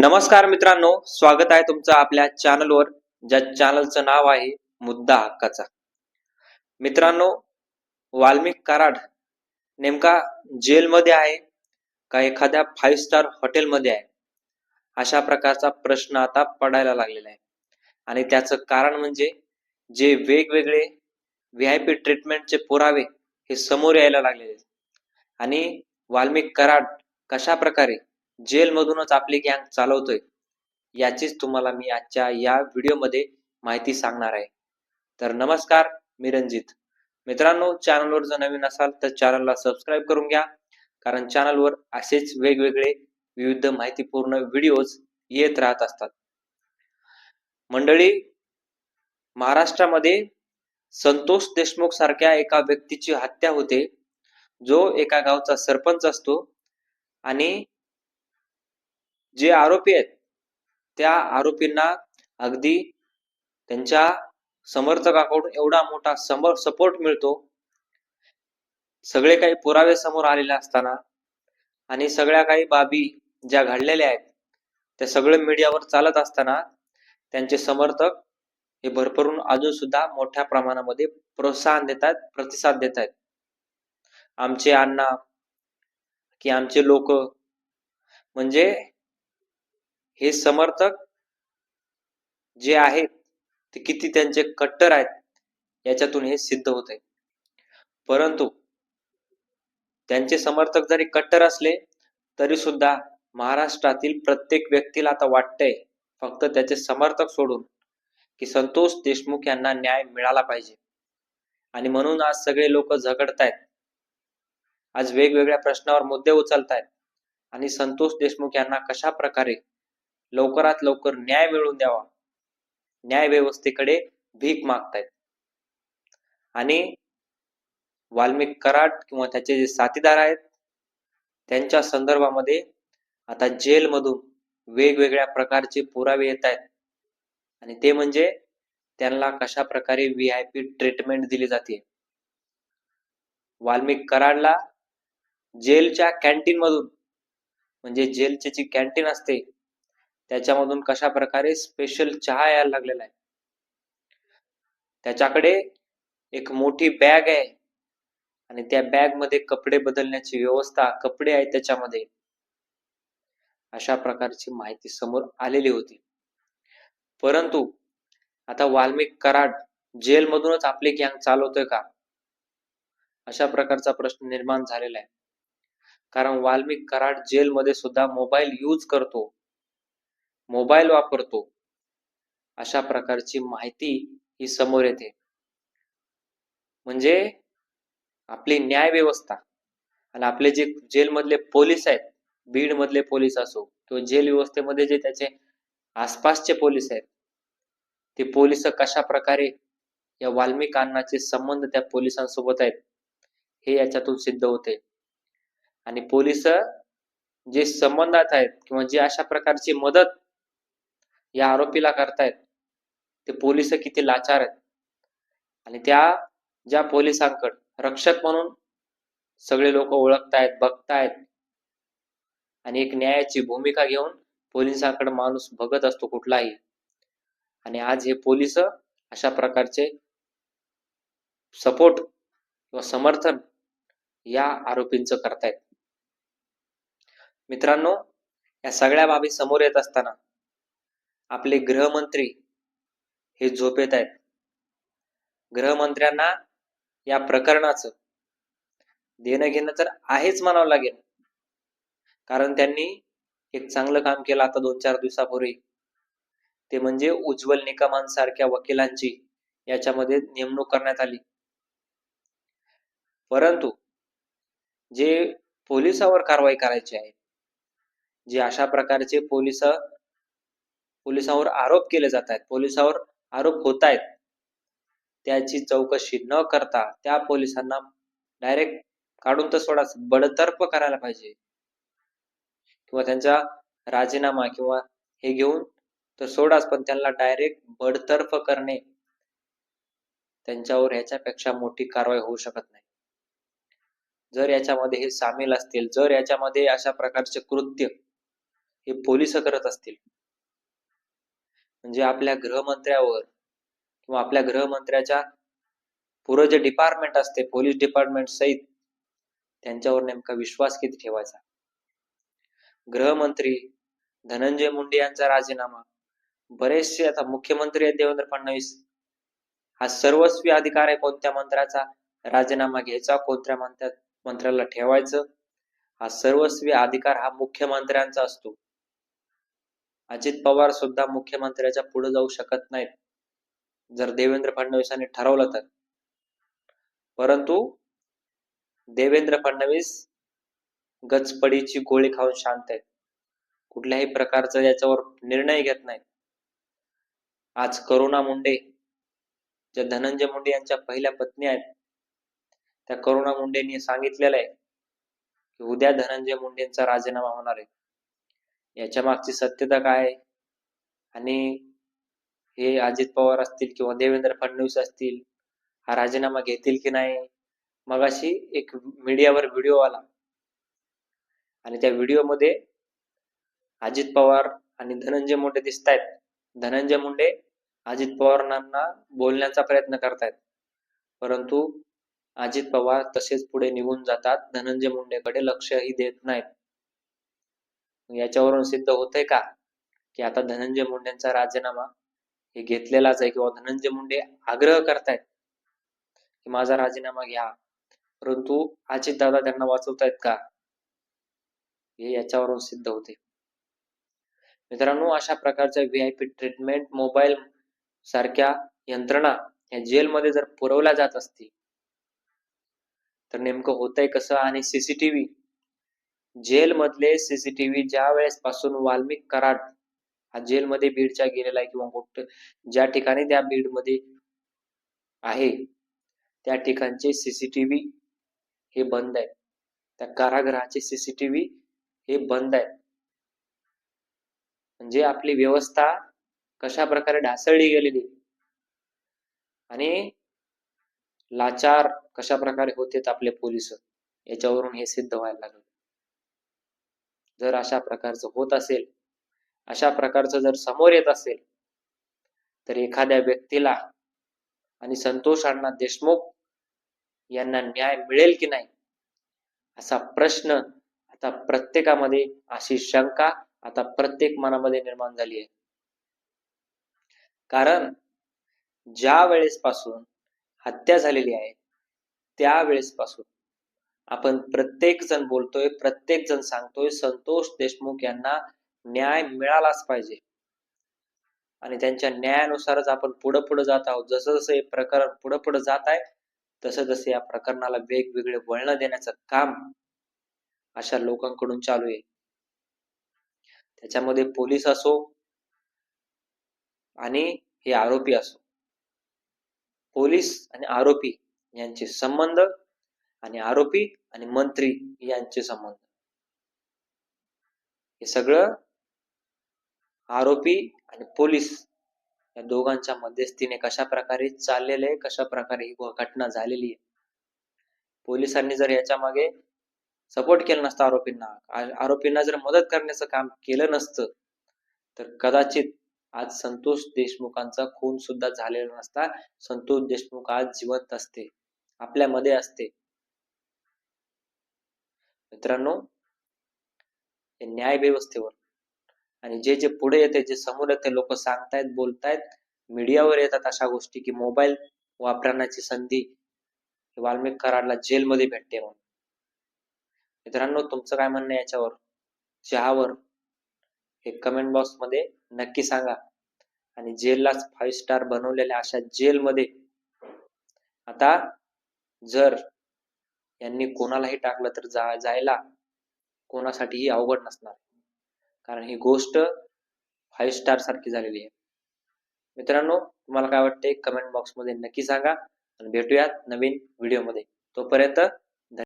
नमस्कार मित्रांनो स्वागत आहे तुमचं आपल्या चॅनलवर ज्या चॅनलचं नाव आहे मुद्दा हक्काचा. मित्रांनो वाल्मिक कराड नेमका जेलमध्ये आहे का एखाद्या फाईव्ह स्टार हॉटेलमध्ये आहे? अशा प्रकारचा प्रश्न आता पडायला लागलेला आहे. आणि त्याचं कारण म्हणजे जे वेगवेगळे व्ही आय पी ट्रीटमेंटचे पुरावे हे समोर यायला लागलेले आहेत. आणि वाल्मिक कराड कशा प्रकारे जेलमधूनच आपली गँग चालवतोय याचीच तुम्हाला मी आजच्या या व्हिडिओमध्ये माहिती सांगणार आहे. तर नमस्कार मी रंजित मित्रांनो चॅनलवर जर नवीन असाल तर चॅनलला सबस्क्राईब करून घ्या कारण चॅनलवर असेच वेगवेगळे विविध माहितीपूर्ण व्हिडिओज येत राहत असतात. मंडळी महाराष्ट्रामध्ये संतोष देशमुख सारख्या एका व्यक्तीची हत्या होते जो एका गावचा सरपंच असतो आणि जे आरोपी आहेत त्या आरोपींना अगदी त्यांच्या समर्थकाकडून एवढा मोठा समर सपोर्ट मिळतो. सगळे काही पुरावे समोर आलेले असताना आणि सगळ्या काही बाबी ज्या घडलेल्या आहेत त्या सगळं मीडियावर चालत असताना त्यांचे समर्थक हे भरभरून अजून सुद्धा मोठ्या प्रमाणामध्ये प्रोत्साहन देतात प्रतिसाद देत आहेत आमचे अण्णा की आमचे लोक म्हणजे हे समर्थक जे आहेत ते किती त्यांचे कट्टर आहेत याच्यातून हे सिद्ध होत आहे परंतु त्यांचे समर्थक जरी कट्टर असले तरी सुद्धा महाराष्ट्रातील प्रत्येक व्यक्तीला आता वाटतंय फक्त त्याचे समर्थक सोडून की संतोष देशमुख यांना न्याय मिळाला पाहिजे. आणि म्हणून आज सगळे लोक झगडतायत. आज वेगवेगळ्या प्रश्नावर मुद्दे उचलतायत. आणि संतोष देशमुख यांना कशा प्रकारे लवकरात लवकर न्याय मिळवून द्यावा. न्याय व्यवस्थेकडे भीक मागतायत. आणि वाल्मिक कराड किंवा त्याचे जे साथीदार आहेत त्यांच्या संदर्भामध्ये आता जेलमधून वेगवेगळ्या प्रकारचे पुरावे येत आहेत आणि ते म्हणजे त्यांना कशा प्रकारे व्ही आय पी ट्रीटमेंट दिली जाते. वाल्मिक कराडला जेलच्या कॅन्टीन मधून म्हणजे जेलची जी कॅन्टीन असते त्याच्यामधून कशा प्रकारे स्पेशल चहा यायला लागलेला आहे. त्याच्याकडे एक मोठी बॅग आहे. आणि त्या बॅगमध्ये कपडे बदलण्याची व्यवस्था कपडे आहेत त्याच्यामध्ये. अशा प्रकारची माहिती समोर आलेली होती. परंतु आता वाल्मिक कराड जेलमधूनच आपली गँग चालवतोय का? अशा प्रकारचा प्रश्न निर्माण झालेला आहे. कारण वाल्मिक कराड जेलमध्ये सुद्धा मोबाईल यूज करतो. मोबाईल वापरतो. अशा प्रकारची माहिती ही समोर येते. म्हणजे आपली न्याय व्यवस्था आणि आपले जे जेलमधले पोलीस आहेत बीड मधले पोलीस असो किंवा जेल व्यवस्थेमध्ये जे त्याचे आसपासचे पोलीस आहेत ते पोलीस कशा प्रकारे या वाल्मिकांनाचे संबंध त्या पोलिसांसोबत आहेत हे याच्यातून सिद्ध होते. आणि पोलीस जे संबंधात आहेत किंवा जे अशा प्रकारची मदत या आरोपीला करतायत. ते पोलीस किती लाचार आहेत. आणि त्या ज्या पोलिसांकड रक्षक म्हणून सगळे लोक ओळखतायत बघतायत. आणि एक न्यायाची भूमिका घेऊन पोलिसांकडे माणूस बघत असतो कुठलाही. आणि आज हे पोलीस अशा प्रकारचे सपोर्ट किंवा समर्थन या आरोपींचं करतायत. मित्रांनो या सगळ्या बाबी समोर येत असताना आपले गृहमंत्री हे झोपेत आहेत. गृहमंत्र्यांना या प्रकरणाचं देणं घेणं तर आहेच म्हणावं लागेल. कारण त्यांनी एक चांगलं काम केलं आता दोन चार दिवसापूर्वी. ते म्हणजे उज्ज्वल निकमांसारख्या वकिलांची याच्यामध्ये नेमणूक करण्यात आली. परंतु जे पोलिसावर कारवाई करायची आहे जे अशा प्रकारचे पोलीस पोलिसांवर आरोप केले जात आहेत. पोलिसांवर आरोप होत आहेत. त्याची चौकशी न करता त्या पोलिसांना डायरेक्ट काढून तर सोडा बडतर्फ करायला पाहिजे. किंवा त्यांचा राजीनामा किंवा हे घेऊन तर सोडाच पण त्यांना डायरेक्ट बडतर्फ करणे त्यांच्यावर ह्याच्यापेक्षा मोठी कारवाई होऊ शकत नाही. जर याच्यामध्ये हे सामील असतील जर याच्यामध्ये अशा प्रकारचे कृत्य हे पोलीस करत असतील म्हणजे आपल्या गृहमंत्र्यावर किंवा आपल्या गृहमंत्र्याच्या पुरं जे डिपार्टमेंट असते पोलीस डिपार्टमेंट सहित त्यांच्यावर नेमका विश्वास किती ठेवायचा? गृहमंत्री धनंजय मुंडे यांचा राजीनामा बरेचसे आता मुख्यमंत्री आहेत देवेंद्र फडणवीस हा सर्वस्वी अधिकार आहे कोणत्या मंत्र्याचा? राजीनामा घ्यायचा कोणत्या मंत्र्या मंत्र्याला ठेवायचं? हा सर्वस्वी अधिकार हा मुख्यमंत्र्यांचा असतो. अजित पवार सुद्धा मुख्यमंत्र्याच्या पुढे जाऊ शकत नाहीत. जर देवेंद्र फडणवीसांनी ठरवलं तर. परंतु देवेंद्र फडणवीस गचपडीची गोळी खाऊन शांत आहेत. कुठल्याही प्रकारचा याच्यावर निर्णय घेत नाहीत. आज करुणा मुंडे ज्या धनंजय मुंडे यांच्या पहिल्या पत्नी आहेत त्या करुणा मुंडेंनी सांगितलेलं आहे की उद्या धनंजय मुंडेंचा राजीनामा होणार आहे. याच्या मागची सत्यता काय? आणि हे अजित पवार असतील किंवा देवेंद्र फडणवीस असतील हा राजीनामा घेतील की नाही? मगाशी एक मीडियावर व्हिडिओ आला. आणि त्या व्हिडिओमध्ये अजित पवार आणि धनंजय मुंडे दिसत आहेत धनंजय मुंडे अजित पवारांना बोलण्याचा प्रयत्न करतायत. परंतु अजित पवार तसेच पुढे निघून जातात. धनंजय मुंडेकडे लक्षही देत नाहीत. याच्यावरून सिद्ध होतंय का? की आता धनंजय मुंडेंचा राजीनामा हे घेतलेलाच आहे किंवा धनंजय मुंडे आग्रह करतायत की माझा राजीनामा घ्या. परंतु अजित दादा त्यांना वाचवतायत का? हे याच्यावरून सिद्ध होते. मित्रांनो अशा प्रकारच्या V I P treatment mobile सारख्या यंत्रणा या जेलमध्ये जर पुरवल्या जात असतील तर नेमकं होतंय कसं? आणि सीसीटीव्ही जेल मधले सीसीटीव्ही ज्या वेळेस पासून वाल्मिक कराड हा जेलमध्ये बीडच्या गेलेला आहे किंवा कुठं ज्या ठिकाणी त्या बीडमध्ये आहे त्या ठिकाणचे सीसीटीव्ही हे बंद आहेत त्या कारागृहाचे सीसीटीव्ही हे बंद आहेत म्हणजे आपली व्यवस्था कशा प्रकारे ढासळली गेलेली आणि लाचार कशा प्रकारे होतेत आपले पोलीस याच्यावरून हे सिद्ध व्हायला लागलं. जर अशा प्रकारचं होत असेल अशा प्रकारचं जर समोर येत असेल तर एखाद्या व्यक्तीला आणि संतोष अण्णा देशमुख यांना न्याय मिळेल की नाही? असा प्रश्न आता प्रत्येकामध्ये अशी शंका आता प्रत्येक मनामध्ये निर्माण झाली आहे. कारण ज्या वेळेस पासून हत्या झालेली आहे त्या वेळेस पासून आपण प्रत्येक जण बोलतोय प्रत्येक जण सांगतोय संतोष देशमुख यांना न्याय मिळालाच पाहिजे. आणि त्यांच्या न्यायानुसारच आपण पुढे पुढे जात आहोत. जसं जसं हे प्रकरण पुढे पुढे जात आहे तसं तसं या प्रकरणाला वेगवेगळे वळण देण्याचं काम अशा लोकांकडून चालू आहे. त्याच्यामध्ये पोलीस असो आणि हे आरोपी असो. पोलीस आणि आरोपी यांचे संबंध आणि आरोपी आणि मंत्री यांचे संबंध. हे सगळं आरोपी आणि पोलीस या दोघांच्या मध्यस्थीने कशा प्रकारे चाललेले आहे कशा प्रकारे ही घटना झालेली आहे. पोलिसांनी जर याच्या मागे सपोर्ट केला नसता आरोपींना आरोपींना जर मदत करण्याचं काम केलं नसतं तर कदाचित आज संतोष देशमुखांचा खून सुद्धा झालेला नसता. संतोष देशमुख आज जिवंत असते आपल्यामध्ये असते. मित्रांनो न्याय व्यवस्थेवर आणि जे जे पुढे येते जे समोर येते लोक सांगतायत बोलतायत मीडियावर येतात अशा गोष्टी की मोबाईल वापरण्याची संधी वाल्मिक कराडला जेलमध्ये भेटते म्हणून. मित्रांनो तुमचं काय म्हणणं याच्यावर? चहावर हे कमेंट बॉक्समध्ये नक्की सांगा. आणि जेललाच फाईव्ह स्टार बनवलेल्या अशा जेलमध्ये आता जर यांनी कोणालाही टाकलं तर जा जायला कोणासाठीही अवघड नसणार. कारण ही गोष्ट फाईव्ह स्टार सारखी झालेली आहे. मित्रांनो तुम्हाला काय वाटते कमेंट बॉक्समध्ये नक्की सांगा. आणि भेटूयात नवीन व्हिडिओमध्ये. तोपर्यंत